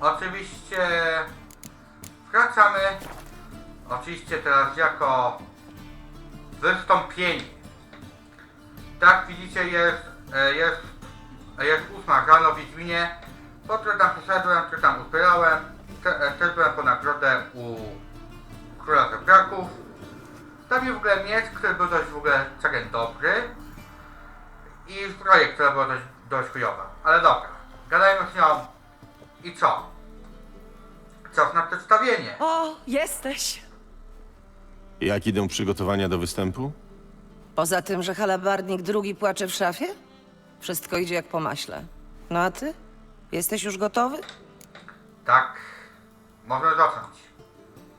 Oczywiście wracamy. Oczywiście teraz jako wystąpienie. Tak widzicie jest, e, jest, jest ósma rano w Wiedźminie. Po które tam przyszedłem, które tam uzbierałem. E, Też byłem po nagrodę u Króla Zebraków. Tam jest w ogóle miecz, który był dość w ogóle całkiem dobry. I zbroję, która była dość, dość chujowa. Ale dobra, gadajmy z nią. I co? Na przedstawienie. O, jesteś! Jak idą przygotowania do występu? Poza tym, że halabardnik drugi płacze w szafie? Wszystko idzie jak po maśle. No a ty? Jesteś już gotowy? Tak, można zacząć.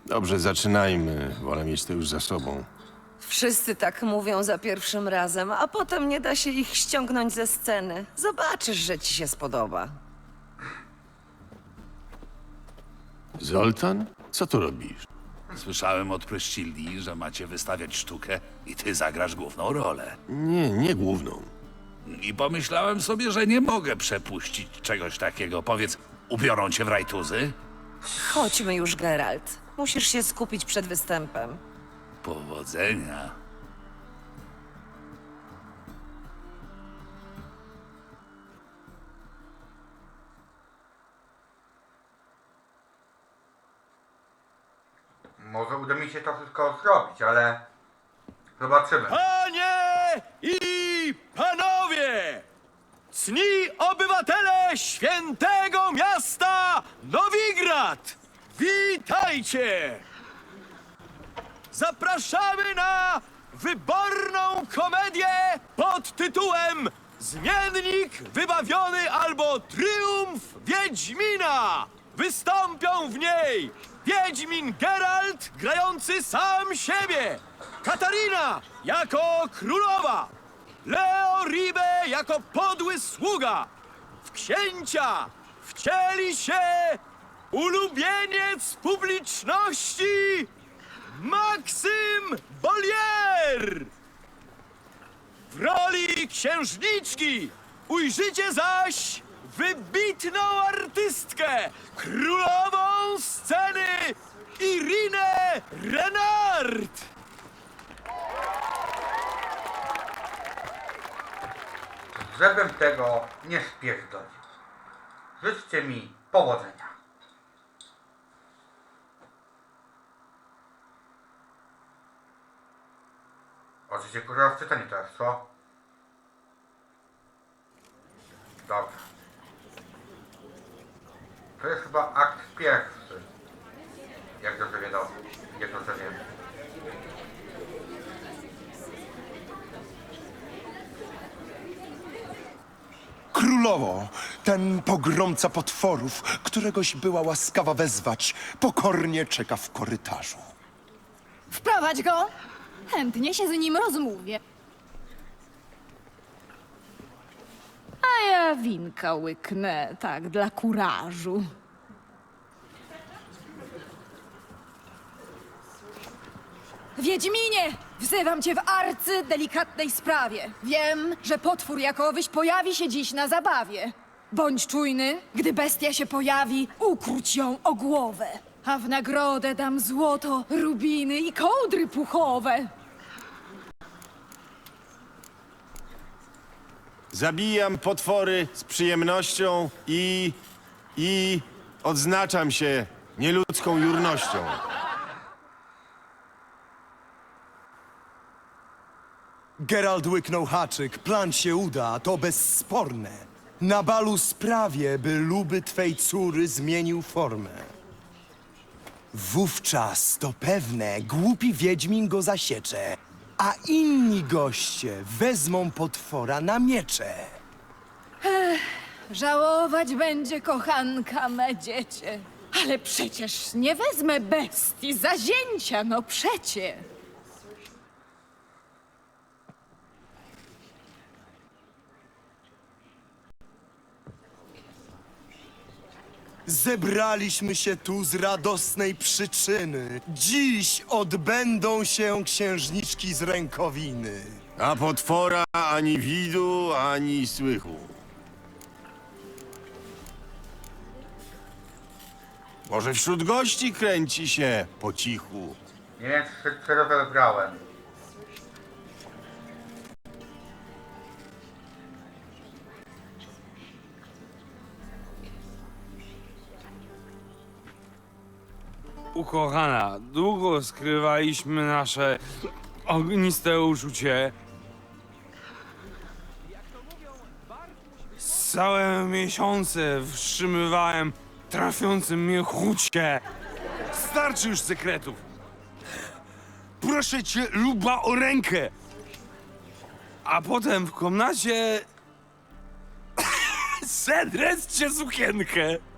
Dobrze, zaczynajmy. Wolę mieć to już za sobą. Wszyscy tak mówią za pierwszym razem, a potem nie da się ich ściągnąć ze sceny. Zobaczysz, że ci się spodoba. Zoltan? Co tu robisz? Słyszałem od Pryszcilli, że macie wystawiać sztukę i ty zagrasz główną rolę. Nie, nie główną. I pomyślałem sobie, że nie mogę przepuścić czegoś takiego. Powiedz, ubiorą cię w rajtuzy? Chodźmy już, Geralt. Musisz się skupić przed występem. Powodzenia. Może uda mi się to wszystko zrobić, ale zobaczymy. Panie i panowie! Cni obywatele świętego miasta Nowigrad! Witajcie! Zapraszamy na wyborną komedię pod tytułem Zmiennik wybawiony albo Triumf Wiedźmina! Wystąpią w niej Wiedźmin Geralt grający sam siebie, Katarina jako królowa, Leo Ribe jako podły sługa. W księcia wcieli się ulubieniec publiczności Maksym Bolier! W roli księżniczki ujrzycie zaś wybitną artystkę, królową sceny Irinę Renard! Żebym tego nie spierdolił. Życzcie mi powodzenia. Oczywiście kurwa w czytaniu teraz, co? Dobra. To jest chyba akt pierwszy. Jak dobrze wiadomo. Jak dobrze wiem. Królowo, ten pogromca potworów, któregoś była łaskawa wezwać, pokornie czeka w korytarzu. Wprowadź go! Chętnie się z nim rozmówię. A ja winka łyknę, tak, dla kurażu. Wiedźminie! Wzywam cię w arcy delikatnej sprawie. Wiem, że potwór jakowyś pojawi się dziś na zabawie. Bądź czujny, gdy bestia się pojawi, ukróć ją o głowę. A w nagrodę dam złoto, rubiny i kołdry puchowe. Zabijam potwory z przyjemnością i. i. odznaczam się nieludzką jurnością. Gerald łyknął haczyk, plan się uda, to bezsporne. Na balu sprawię, by luby twej córy zmienił formę. Wówczas to pewne, głupi wiedźmin go zasiecze, a inni goście wezmą potwora na miecze. Żałować będzie kochanka me dziecię. Ale przecież nie wezmę bestii za zięcia, no przecie. Zebraliśmy się tu z radosnej przyczyny. Dziś odbędą się księżniczki z rękowiny. A potwora ani widu, ani słychu. Może wśród gości kręci się po cichu. Nie wiem, czy, czy to wybrałem. Ukochana, długo skrywaliśmy nasze ogniste uczucie. Całe miesiące wstrzymywałem trafiące mnie chucie. Starczy już sekretów. Proszę cię, luba, o rękę. A potem w komnacie... Sedrec cię sukienkę.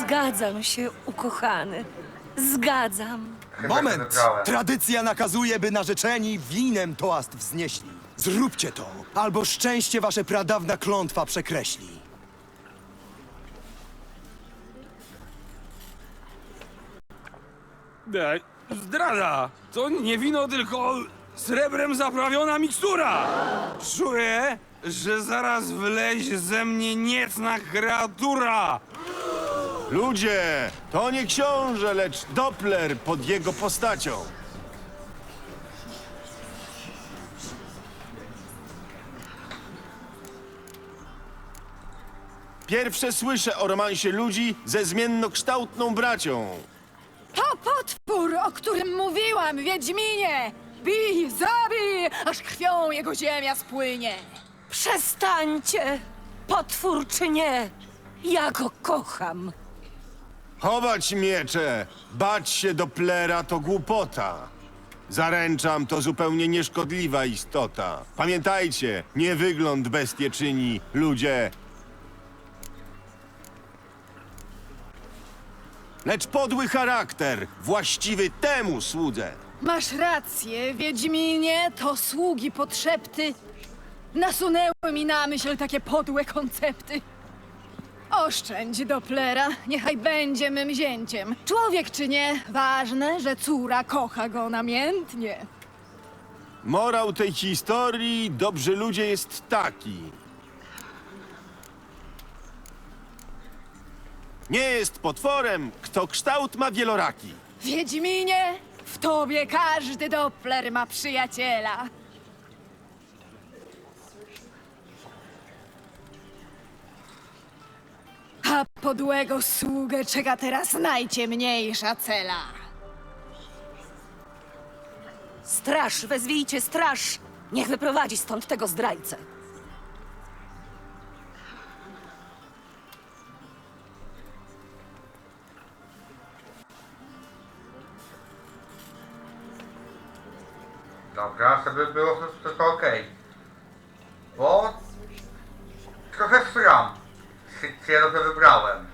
Zgadzam się, ukochany. Zgadzam. Chyba się Moment! Tradycja nakazuje, by narzeczeni winem toast wznieśli. Zróbcie to, albo szczęście wasze pradawna klątwa przekreśli. E, Zdrada! To nie wino, tylko srebrem zaprawiona mikstura! Czuję, że zaraz wlezie ze mnie niecna kreatura! Ludzie, to nie książę, lecz Doppler pod jego postacią. Pierwsze słyszę o romansie ludzi ze zmiennokształtną bracią. To potwór, o którym mówiłam, Wiedźminie! Bij, zabij, aż krwią jego ziemia spłynie! Przestańcie! Potwór czy nie? Ja go kocham. Chować miecze, bać się Dopplera to głupota. Zaręczam, to zupełnie nieszkodliwa istota. Pamiętajcie, nie wygląd bestie czyni, ludzie. Lecz podły charakter, właściwy temu słudze. Masz rację, Wiedźminie, to sługi podszepty nasunęły mi na myśl takie podłe koncepty. Oszczędź Dopplera, niechaj będzie mym zięciem. Człowiek czy nie, ważne, że córa kocha go namiętnie. Morał tej historii, dobrzy ludzie, jest taki. Nie jest potworem, kto kształt ma wieloraki. Wiedźminie, w tobie każdy Doppler ma przyjaciela. A podłego sługę czeka teraz najciemniejsza cela. Straż, wezwijcie straż! Niech wyprowadzi stąd tego zdrajcę. Dobra, żeby było to, to, to okej. Bo trochę stram. Czy ja wybrałem?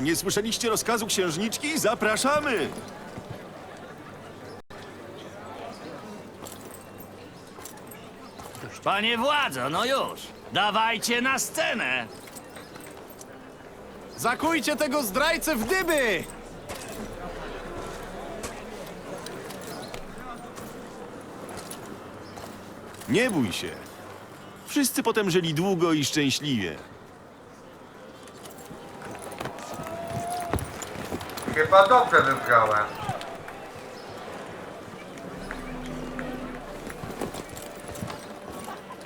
Nie słyszeliście rozkazu księżniczki? Zapraszamy! Panie władzo, no już! Dawajcie na scenę! Zakujcie tego zdrajcę w dyby! Nie bój się. Wszyscy potem żyli długo i szczęśliwie. Chyba dobrze wybrałem.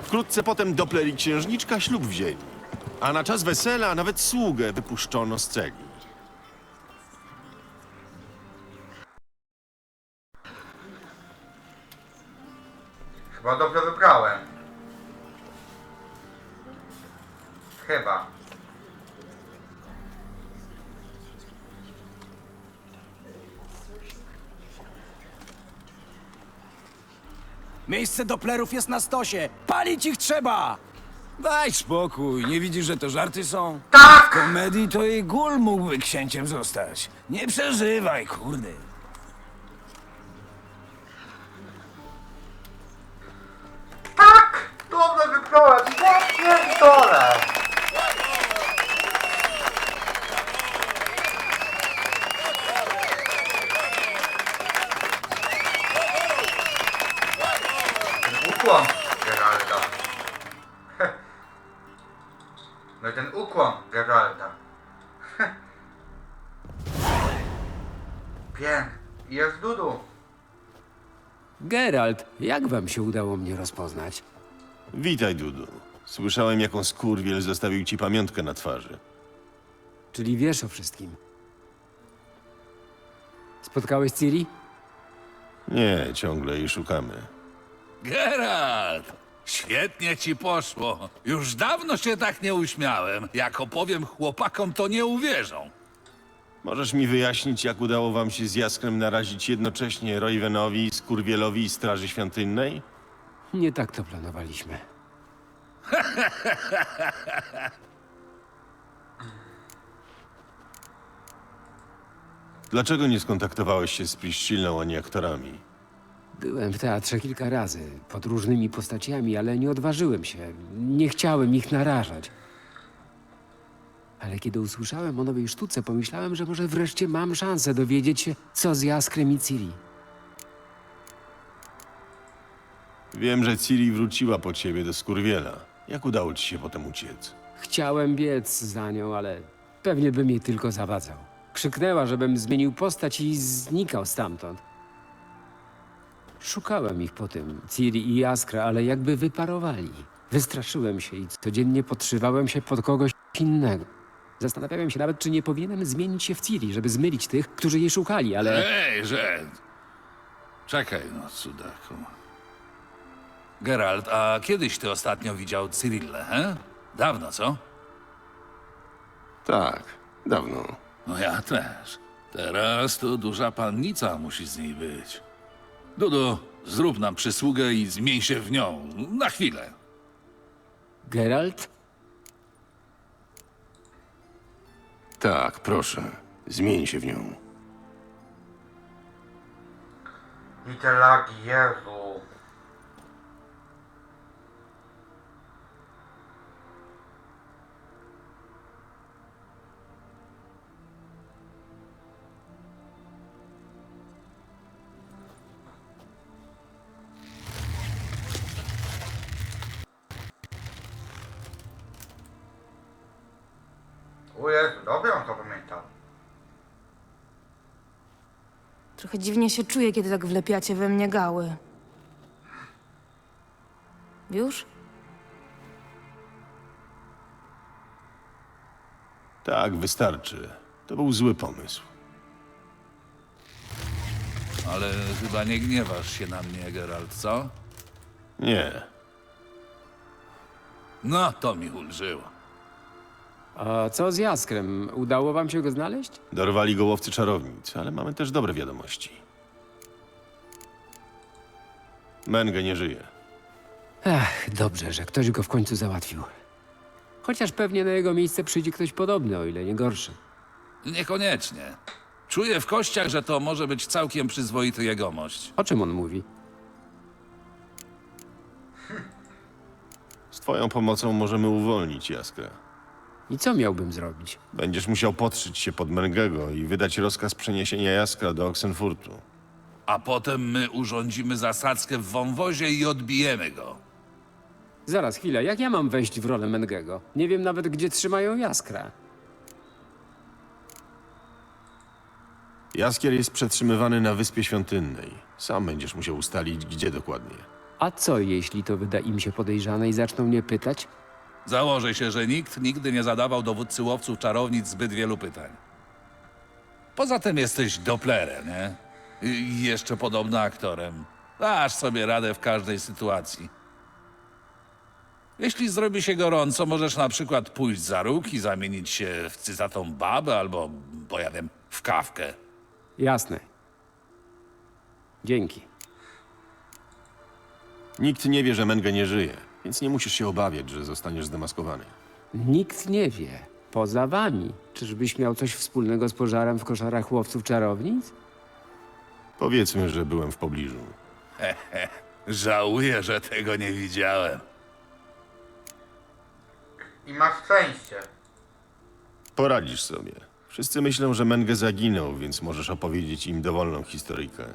Wkrótce potem Doppler i księżniczka ślub wzięli. A na czas wesela nawet sługę wypuszczono z celi. Chyba dobrze wybrałem. Chyba. Miejsce Doplerów jest na stosie. Palić ich trzeba! Daj spokój, nie widzisz, że to żarty są? W Tak! komedii to i gól mógłby księciem zostać. Nie przeżywaj, kurde. ukłon Geralda. No i ten ukłon Geralda. Pięk. Jest Dudu. Geralt, jak wam się udało mnie rozpoznać? Witaj, Dudu. Słyszałem, jaką skurwiel zostawił ci pamiątkę na twarzy. Czyli wiesz o wszystkim. Spotkałeś Ciri? Nie, ciągle jej szukamy. Geralt! Świetnie ci poszło. Już dawno się tak nie uśmiałem. Jak opowiem chłopakom, to nie uwierzą. Możesz mi wyjaśnić, jak udało wam się z Jaskrem narazić jednocześnie Roywenowi, Skurwielowi i Straży Świątynnej? Nie tak to planowaliśmy. Dlaczego nie skontaktowałeś się z Priscillą ani aktorami? Byłem w teatrze kilka razy, pod różnymi postaciami, ale nie odważyłem się. Nie chciałem ich narażać. Ale kiedy usłyszałem o nowej sztuce, pomyślałem, że może wreszcie mam szansę dowiedzieć się, co z Jaskrem i Ciri. Wiem, że Ciri wróciła po ciebie do Skurwiela. Jak udało ci się potem uciec? Chciałem biec za nią, ale pewnie bym jej tylko zawadzał. Krzyknęła, żebym zmienił postać i znikał stamtąd. Szukałem ich potem, Ciri i Jaskra, ale jakby wyparowali. Wystraszyłem się i codziennie podszywałem się pod kogoś innego. Zastanawiałem się nawet, czy nie powinienem zmienić się w Ciri, żeby zmylić tych, którzy jej szukali, ale... Ej, że... Czekaj, no, cudaku. Geralt, a kiedyś ty ostatnio widział Cyrillę, he? Dawno, co? Tak, dawno. No ja też. Teraz to duża pannica musi z niej być. Dudu, zrób nam przysługę i zmień się w nią. Na chwilę. Geralt? Tak, proszę. Zmień się w nią. I te lagi, Jezu. O Jezu, dobrze on to pamiętał. Trochę dziwnie się czuję, kiedy tak wlepiacie we mnie gały. Już? Tak, wystarczy. To był zły pomysł. Ale chyba nie gniewasz się na mnie, Geralt, co? Nie. No, to mi ulżyło. A co z Jaskrem? Udało wam się go znaleźć? Dorwali go łowcy czarownic, ale mamy też dobre wiadomości. Menge nie żyje. Ech, dobrze, że ktoś go w końcu załatwił. Chociaż pewnie na jego miejsce przyjdzie ktoś podobny, o ile nie gorszy. Niekoniecznie. Czuję w kościach, że to może być całkiem przyzwoity jegomość. O czym on mówi? Z twoją pomocą możemy uwolnić Jaskrę. I co miałbym zrobić? Będziesz musiał podszyć się pod Mengego i wydać rozkaz przeniesienia Jaskra do Oxenfurtu. A potem my urządzimy zasadzkę w wąwozie i odbijemy go. Zaraz, chwilę, jak ja mam wejść w rolę Mengego? Nie wiem nawet, gdzie trzymają Jaskra. Jaskier jest przetrzymywany na Wyspie Świątynnej. Sam będziesz musiał ustalić, gdzie dokładnie. A co, jeśli to wyda im się podejrzane i zaczną mnie pytać? Założę się, że nikt nigdy nie zadawał dowódcy łowców czarownic zbyt wielu pytań. Poza tym jesteś Dopplerem, nie? I jeszcze podobno aktorem. Dasz sobie radę w każdej sytuacji. Jeśli zrobi się gorąco, możesz na przykład pójść za róg i zamienić się w cyzatą babę albo, bo ja wiem, w kawkę. Jasne. Dzięki. Nikt nie wie, że Menge nie żyje, więc nie musisz się obawiać, że zostaniesz zdemaskowany. Nikt nie wie. Poza wami. Czyżbyś miał coś wspólnego z pożarem w koszarach łowców czarownic? Powiedzmy, że byłem w pobliżu. Żałuję, że tego nie widziałem. I masz szczęście. Poradzisz sobie. Wszyscy myślą, że Menge zaginął, więc możesz opowiedzieć im dowolną historyjkę.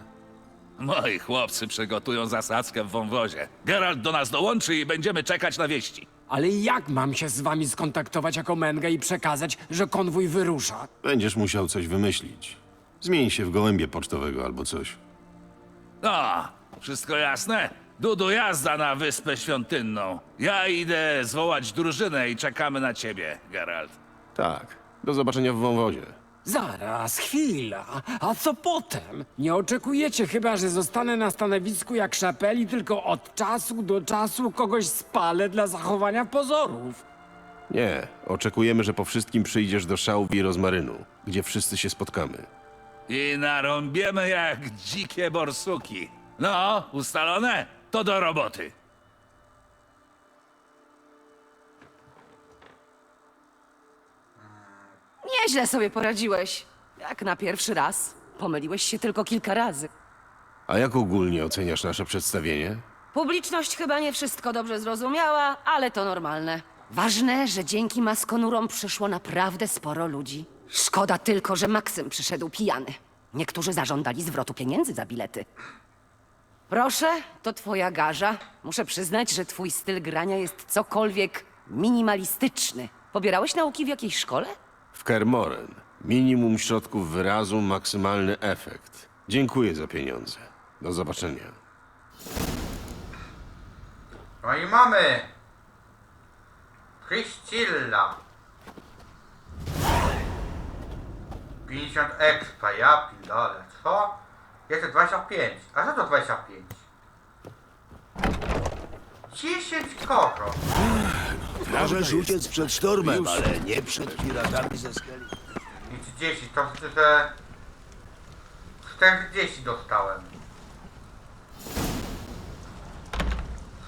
Moi chłopcy przygotują zasadzkę w wąwozie. Geralt do nas dołączy i będziemy czekać na wieści. Ale jak mam się z wami skontaktować jako Mengę i przekazać, że konwój wyrusza? Będziesz musiał coś wymyślić. Zmień się w gołębie pocztowego albo coś. No, wszystko jasne? Dudu, jazda na Wyspę Świątynną. Ja idę zwołać drużynę i czekamy na ciebie, Geralt. Tak. Do zobaczenia w wąwozie. Zaraz, chwila. A co potem? Nie oczekujecie chyba, że zostanę na stanowisku jak szapeli, tylko od czasu do czasu kogoś spalę dla zachowania pozorów. Nie. Oczekujemy, że po wszystkim przyjdziesz do szałwi i rozmarynu, gdzie wszyscy się spotkamy. I narąbiemy jak dzikie borsuki. No, ustalone? To do roboty. Nieźle sobie poradziłeś. Jak na pierwszy raz. Pomyliłeś się tylko kilka razy. A jak ogólnie oceniasz nasze przedstawienie? Publiczność chyba nie wszystko dobrze zrozumiała, ale to normalne. Ważne, że dzięki maskonurom przyszło naprawdę sporo ludzi. Szkoda tylko, że Maksym przyszedł pijany. Niektórzy zażądali zwrotu pieniędzy za bilety. Proszę, to twoja garza. Muszę przyznać, że twój styl grania jest cokolwiek minimalistyczny. Pobierałeś nauki w jakiejś szkole? W Kermoren. Minimum środków wyrazu, maksymalny efekt. Dziękuję za pieniądze. Do zobaczenia. No i mamy. Priscilla. 50 expa, ja pindole. Co? Jeszcze 25. A co to 25? 10 koron. Możesz uciec przed sztormem, ale nie przed piratami ze skeli. I 30, to znaczy, że 40 dostałem.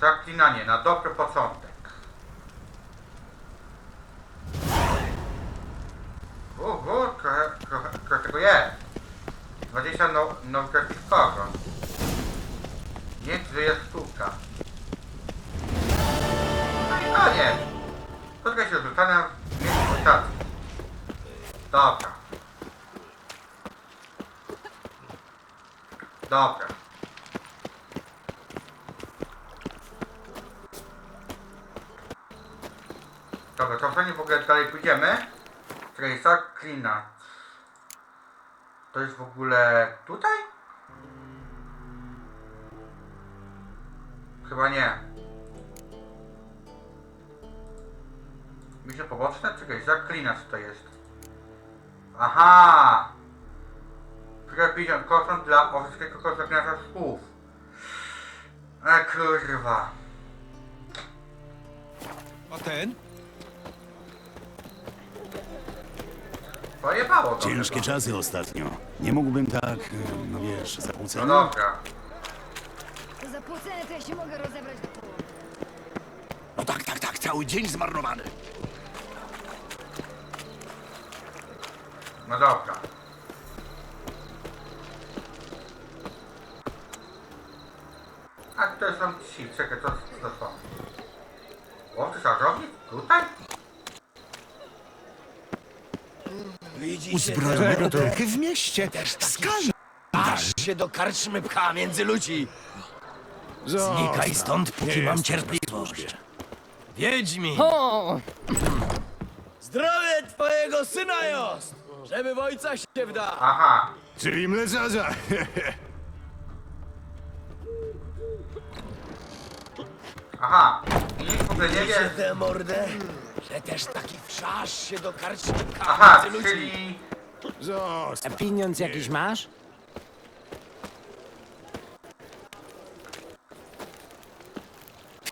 Zaklinanie na dobry początek. Uhu, trochę, trochę, trochę tego jest. 20 no, nowoczesnych koron. Niech żyje sztuka. I koniec. Spotkaj się z w miejscu. Dobra. Dobra. Dobra, to nie w ogóle dalej pójdziemy. Tracer Klina. To jest w ogóle tutaj? Chyba nie. Misje poboczne? Czekaj, zaklinacz to jest. Aha! Przykład 50% dla oficerskiego konsekwencja słów. E kurwa. A ten? Pojebało to Ciężkie chyba. czasy ostatnio. Nie mógłbym tak, e, no wiesz, No zakłócenia. dobra. To za płacenie to ja się mogę rozebrać do połowy. No tak, tak, tak, cały dzień zmarnowany. No dobra. A to są ci, czekaj, co to są? Łowcy szarżownik? Tutaj? Uzbrojonego trochę w mieście. Skandal! Aż się do karczmy pcha między ludzi. Znikaj stąd, póki mam cierpliwość. Wiedźmi! Zdrowie twojego syna jest! Żeby w ojca się wda! Aha. Czyli mleczarza! Aha. I nic w ogóle nie wie. tę mordę, że też taki wszasz się do Aha, między czyli... Zostaw. Pieniądz jakiś masz?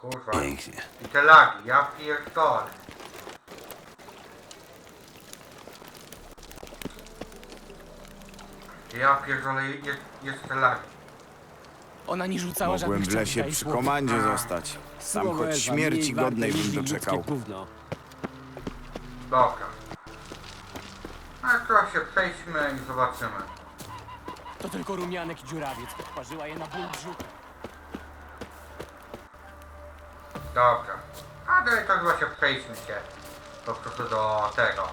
Kurwa. Pięknie. I te lagi, ja pierdolę. Ja pierdolę, jest, jest te lagi. Ona nie rzucała Mogłem w lesie przy komandzie zostać. Sam Słowo choć elfa, śmierci mniej warte godnej bym ludzkie doczekał. gówno. Dobra. A teraz się przejdźmy i zobaczymy. To tylko rumianek i dziurawiec podparzyła je na ból brzucha. Dobra. A dalej to chyba się przejdźmy się po prostu do tego.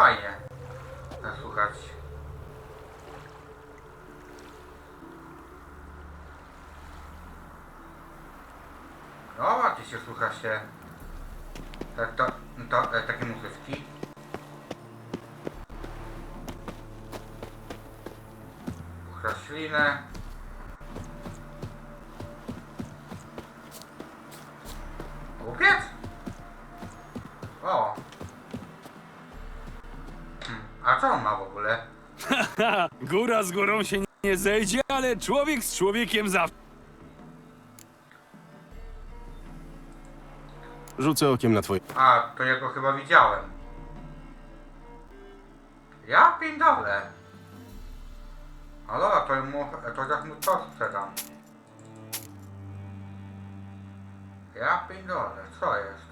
Fajnie słuchać. No ładnie się słucha się tak, to, to, e, takie muzyczki. Puchra ślinę. Głupiec? O. A co on ma w ogóle? Góra z górą się nie zejdzie, ale człowiek z człowiekiem zawsze. Rzucę okiem na twoje... A, to ja go chyba widziałem. Ja pindole. A dobra, to mu, to jak mu to sprzedam. Ja pindole, co jest?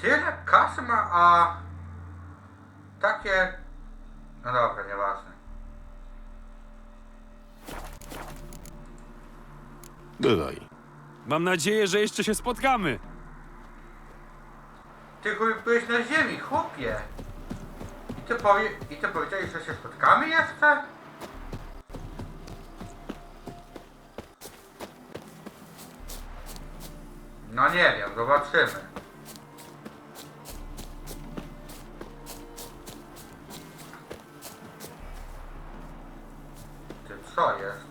Tyle kasy ma, a takie... No dobra, nieważne. Bywaj. Mam nadzieję, że jeszcze się spotkamy. Ty chuj byłeś na ziemi, chłopie. I ty, powie, I ty powiedziałeś, że się spotkamy jeszcze? No nie wiem, zobaczymy. Ty co jest?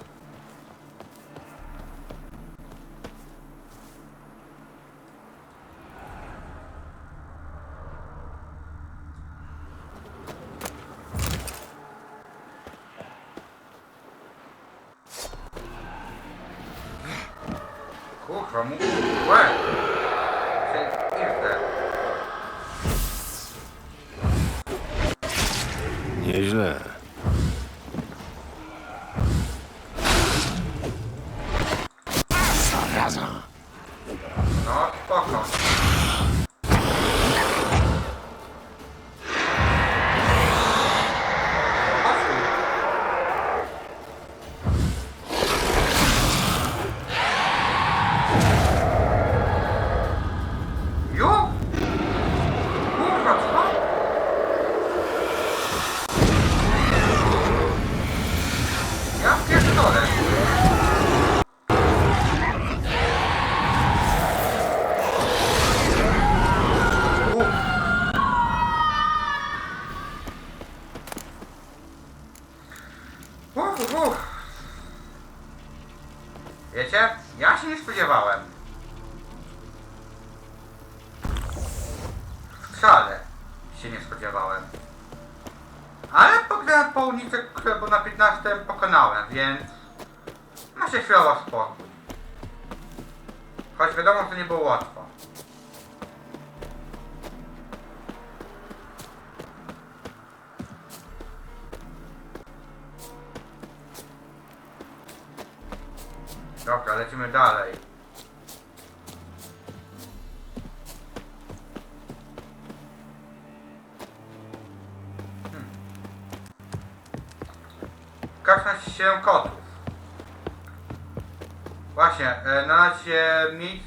Kurwa, mu... Łe! Czy idę? Nieźle. Więc Kasnąć się kotów. Właśnie, e, na razie miejsc,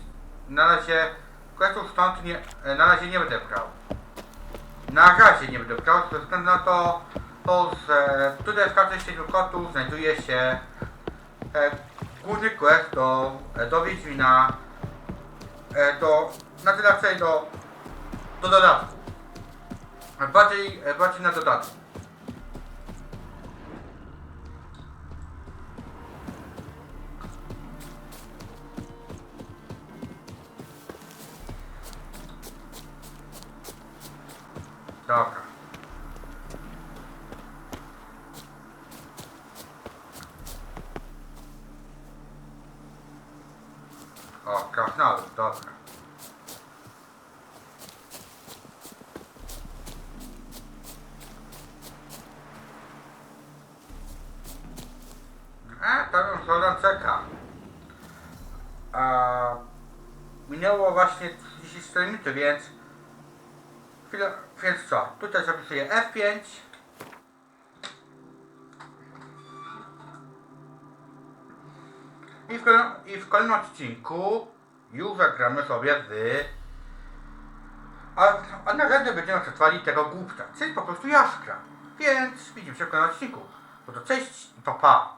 na razie questów stąd nie, e, na razie nie będę brał. Na razie nie będę brał, ze względu na to, to że tutaj w każdej siedmiu kotów znajduje się e, główny quest do, e, do Wiedźmina, e, do, na tyle do, do dodatku. Bardziej, e, bardziej na dodatku. O, krasnolud, dobra. E, to już Zoran czeka. A, minęło właśnie 34 minuty, więc... Chwilę, więc co? Tutaj zapisuję F5. Kolejnym- I w kolejnym odcinku już zagramy sobie w... A, a na razie będziemy przetwali tego głupca, czyli po prostu Jaszkra. Więc widzimy się w kolejnym odcinku. No to cześć i pa pa.